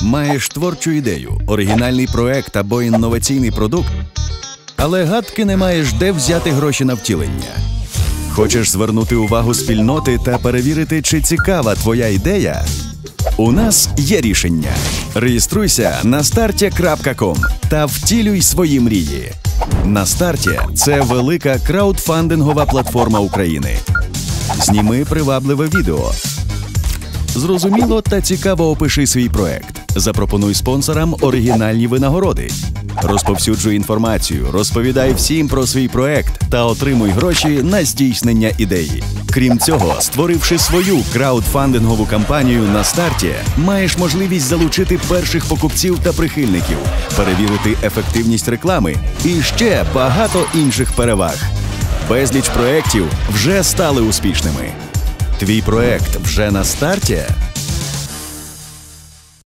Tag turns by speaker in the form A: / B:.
A: Маєш творчу ідею, оригінальний проект або інноваційний продукт, але гадки не маєш, де взяти гроші на втілення. Хочеш звернути увагу спільноти та перевірити, чи цікава твоя ідея? У нас є рішення. Реєструйся на старті.com та втілюй свої мрії. На старті це велика краудфандингова платформа України. Зніми привабливе відео. Зрозуміло та цікаво опиши свій проект. Запропонуй спонсорам оригінальні винагороди. Розповсюджуй інформацію, розповідай всім про свій проект та отримуй гроші на здійснення ідеї. Крім цього, створивши свою краудфандингову кампанію на старті, маєш можливість залучити перших покупців та прихильників, перевірити ефективність реклами і ще багато інших переваг. Безліч проєктів вже стали успішними. Твій проект вже на старті.